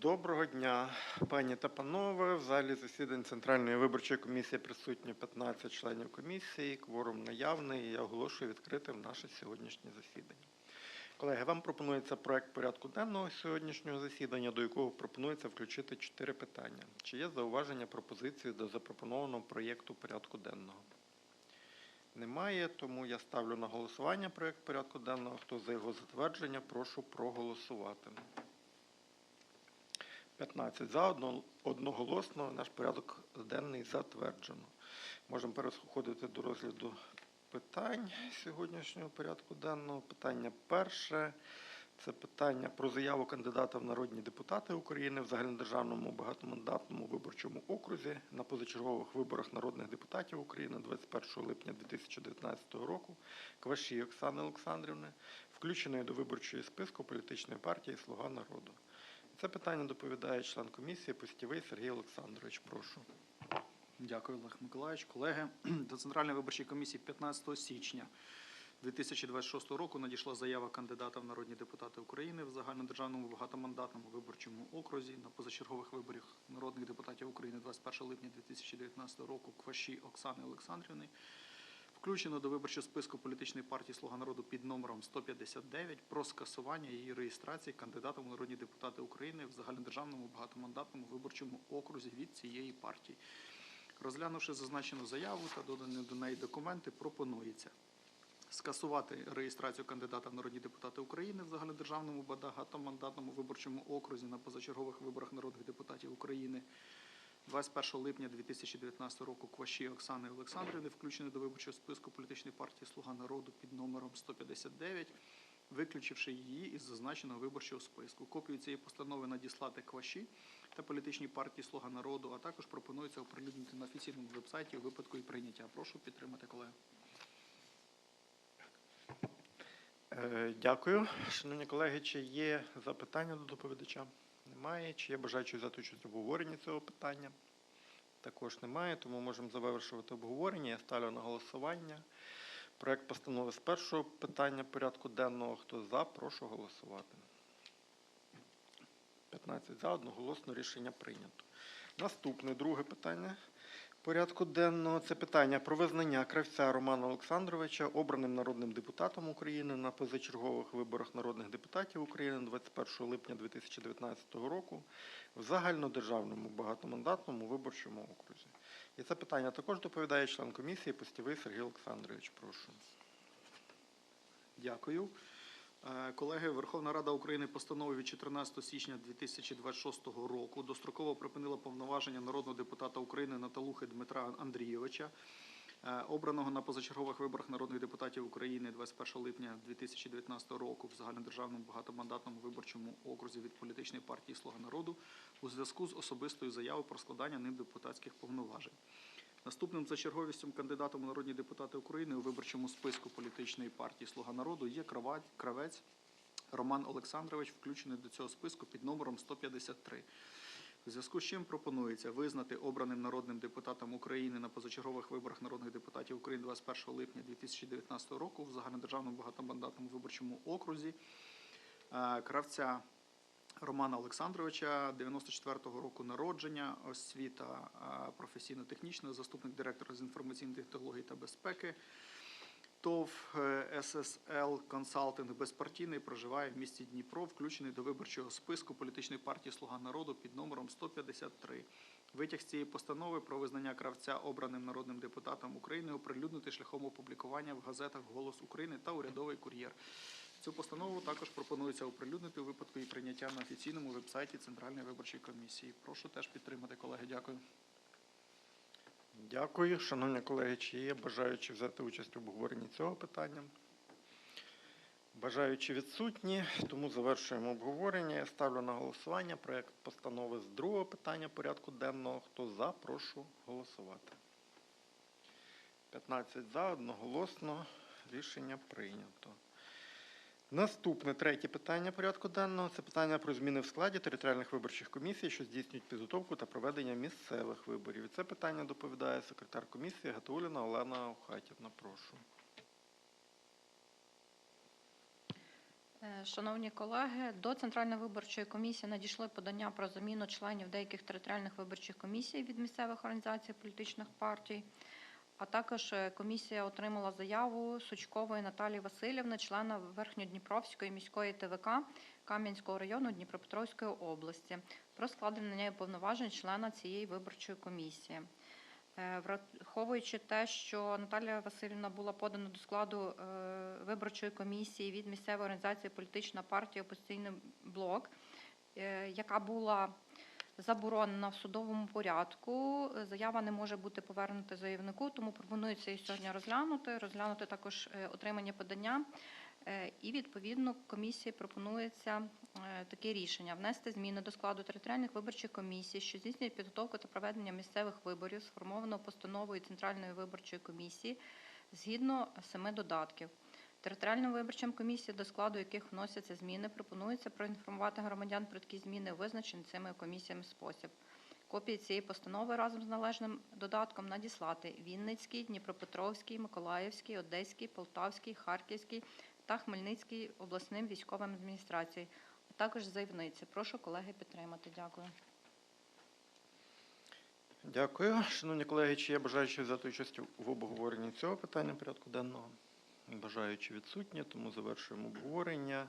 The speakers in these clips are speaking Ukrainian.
Доброго дня, пані та панове. В залі засідань Центральної виборчої комісії присутні 15 членів комісії. Кворум наявний. Я оголошую відкритим наше сьогоднішнє засідання. Колеги, вам пропонується проект порядку денного сьогоднішнього засідання, до якого пропонується включити чотири питання. Чи є зауваження пропозиції до запропонованого проєкту порядку денного? Немає, тому я ставлю на голосування проект порядку денного. Хто за його затвердження, прошу проголосувати. 15 за, одно- одноголосно наш порядок денний затверджено. Можемо переходити до розгляду питань сьогоднішнього порядку денного. Питання перше. Це питання про заяву кандидата в народні депутати України в загальнодержавному багатомандатному виборчому окрузі на позачергових виборах народних депутатів України 21 липня 2019 року Кваші Оксани Олександрівни, включеної до виборчої списку політичної партії Слуга народу. Це питання доповідає член комісії Постівий Сергій Олександрович. Прошу. Дякую, Олег Миколаївич. Колеги, до Центральної виборчої комісії 15 січня 2026 року надійшла заява кандидата в народні депутати України в загальнодержавному багатомандатному виборчому окрузі на позачергових виборах народних депутатів України 21 липня 2019 року Кваші Оксани Олександрівни. Включено до виборчого списку політичної партії Слуга народу під номером 159 про скасування її реєстрації кандидатом у народні депутати України в загальнодержавному багатомандатному виборчому окрузі від цієї партії. Розглянувши зазначену заяву та додані до неї документи, пропонується скасувати реєстрацію кандидата в народні депутати України в загальнодержавному багатомандатному виборчому окрузі на позачергових виборах народних депутатів України 21 липня 2019 року Кваші Оксани Олександрівни, включеної до виборчого списку політичної партії Слуга народу під номером 159, виключивши її із зазначеного виборчого списку. Копію цієї постанови надіслати Кваші та політичній партії Слуга народу, а також пропонується оприлюднити на офіційному вебсайті у випадку і прийняття. Прошу підтримати колеги. Е, Дякую. Шановні колеги, чи є запитання до доповідача? Немає. Чи є бажаючі взяти участь в обговоренні цього питання? Також немає, тому можемо завершувати обговорення. Я ставлю на голосування. Проект постанови з першого питання порядку денного. Хто за, прошу голосувати. 15 за, одноголосно рішення прийнято. Наступне друге питання порядку денного це питання про визнання кравця Романа Олександровича обраним народним депутатом України на позачергових виборах народних депутатів України 21 липня 2019 року в загальнодержавному багатомандатному виборчому окрузі. І це питання також доповідає член комісії Постівий Сергій Олександрович. Прошу. Дякую. Е, Колеги, Верховна Рада України постановою від 14 січня 2026 року достроково припинила повноваження народного депутата України Наталухи Дмитра Андрійовича, е, обраного на позачергових виборах народних депутатів України 21 липня 2019 року в загальнодержавному багатомандатному виборчому окрузі від політичної партії Слуга народу у зв'язку з особистою заявою про складання ним депутатських повноважень. Наступним за черговістю кандидатом у народні депутати України у виборчому списку політичної партії Слуга народу є кравець Роман Олександрович, включений до цього списку під номером 153. У зв'язку з чим пропонується визнати обраним народним депутатом України на позачергових виборах народних депутатів України 21 липня 2019 року в загальнодержавному багатомандатному виборчому окрузі е, кравця Романа Олександровича, 94-го року народження, освіта професійно-технічна, заступник директора з інформаційних технологій та безпеки. ТОВ е, ССЛ Консалтинг безпартійний проживає в місті Дніпро, включений до виборчого списку політичної партії Слуга народу під номером 153. Витяг з цієї постанови про визнання кравця обраним народним депутатом України оприлюднити шляхом опублікування в газетах Голос України та Урядовий кур'єр. Цю постанову також пропонується оприлюднити у випадку її прийняття на офіційному вебсайті Центральної виборчої комісії. Прошу теж підтримати, колеги. Дякую. Дякую. Шановні колеги, чи є бажаючі взяти участь в обговоренні цього питання? Бажаючі відсутні, тому завершуємо обговорення. Я ставлю на голосування проект постанови з другого питання порядку денного. Хто за, прошу голосувати. 15 за, одноголосно. Рішення прийнято. Наступне третє питання порядку денного це питання про зміни в складі територіальних виборчих комісій, що здійснюють підготовку та проведення місцевих виборів. Це питання доповідає секретар комісії Гатуліна Олена Охатівна. Прошу. Е, Шановні колеги, до Центральної виборчої комісії надійшли подання про заміну членів деяких територіальних виборчих комісій від місцевих організацій політичних партій. А також е, комісія отримала заяву Сучкової Наталії Васильівни, члена Верхньодніпровської міської ТВК Кам'янського району Дніпропетровської області, про складення нею повноважень члена цієї виборчої комісії. Е, Враховуючи те, що Наталія Васильівна була подана до складу е, виборчої комісії від місцевої організації політична партія Опозиційний блок, яка була заборонена в судовому порядку. е, Заява не може бути повернута заявнику, тому пропонується її сьогодні розглянути, розглянути також е, отримання подання. Е, І відповідно комісії пропонується таке рішення: внести зміни до складу територіальних виборчих комісій, що здійснюють підготовку та проведення місцевих виборів, сформованого постановою Центральної виборчої комісії згідно семи додатків. Територіальним виборчим комісіям, до складу яких вносяться зміни, пропонується проінформувати громадян про такі зміни, визначені цими комісіями спосіб. Копії цієї постанови разом з належним додатком надіслати Вінницький, Дніпропетровський, Миколаївський, Одеський, Полтавський, Харківський та Хмельницький обласним військовим адміністраціям, а також заявниці. Прошу колеги підтримати. Дякую. Дякую. Шановні колеги, чи є бажаючі взяти участь в обговоренні цього питання порядку денного? Бажаючі відсутні, тому завершуємо обговорення.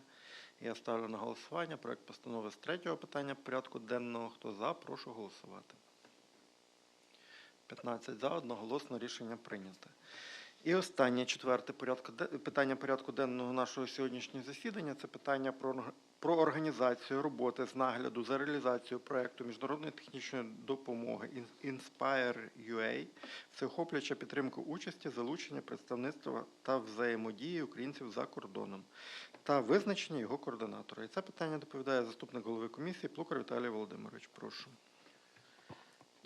Я ставлю на голосування проект постанови з третього питання порядку денного. Хто за, прошу голосувати. 15 за, одноголосно рішення прийнято. І останнє четверте порядку, питання порядку денного нашого сьогоднішнього засідання це питання про, про організацію роботи з нагляду за реалізацією проекту міжнародної технічної допомоги Inspire UA, всеохоплююча підтримка участі, залучення представництва та взаємодії українців за кордоном та визначення його координатора. І це питання доповідає заступник голови комісії Плукар Віталій Володимирович. Прошу.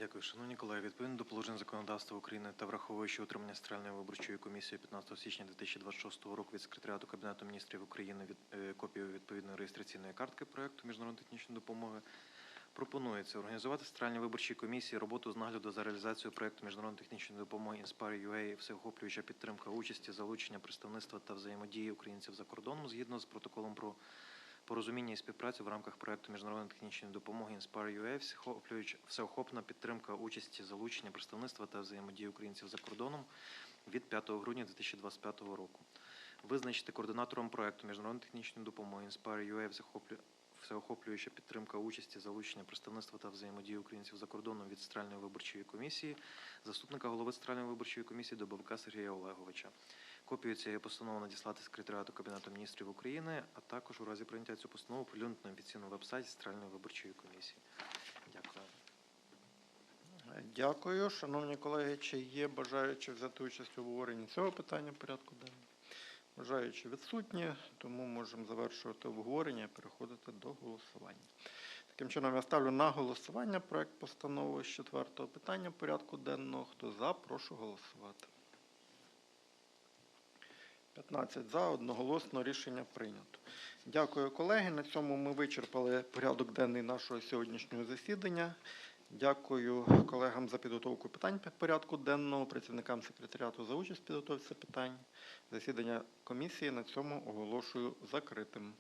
Дякую, шановні колеги. Відповідно до положень законодавства України та враховуючи отримання Центральної виборчої комісії 15 січня 2026 року від секретаріату Кабінету міністрів України від е, копію відповідної реєстраційної картки проекту міжнародної технічної допомоги. Пропонується організувати Центральній виборчій комісії роботу з нагляду за реалізацією проекту міжнародної технічної допомоги Inspire всеохоплююча підтримка участі, залучення представництва та взаємодії українців за кордоном згідно з протоколом про порозуміння і співпрацю в рамках проекту міжнародної технічної допомоги Inspire UA, всеохопна підтримка участі, залучення представництва та взаємодії українців за кордоном від 5 грудня 2025 року. Визначити координатором проекту міжнародної технічної допомоги Inspire UA всеохоплююча підтримка участі, залучення представництва та взаємодії українців за кордоном від Центральної виборчої комісії, заступника голови Центральної виборчої комісії Добовика Сергія Олеговича. Копію цієї постанови надіслати секретаріату Кабінету міністрів України, а також у разі прийняття цю постанову прилюднити на офіційному веб-сайті Центральної виборчої комісії. Дякую. Дякую. Шановні колеги, чи є бажаючі взяти участь у обговоренні цього питання порядку денного? Бажаючі відсутні, тому можемо завершувати обговорення і переходити до голосування. Таким чином, я ставлю на голосування проект постанови з четвертого питання порядку денного. Хто за, прошу голосувати. 15 за, одноголосно рішення прийнято. Дякую, колеги. На цьому ми вичерпали порядок денний нашого сьогоднішнього засідання. Дякую колегам за підготовку питань порядку денного, працівникам секретаріату за участь в підготовці питань. Засідання комісії на цьому оголошую закритим.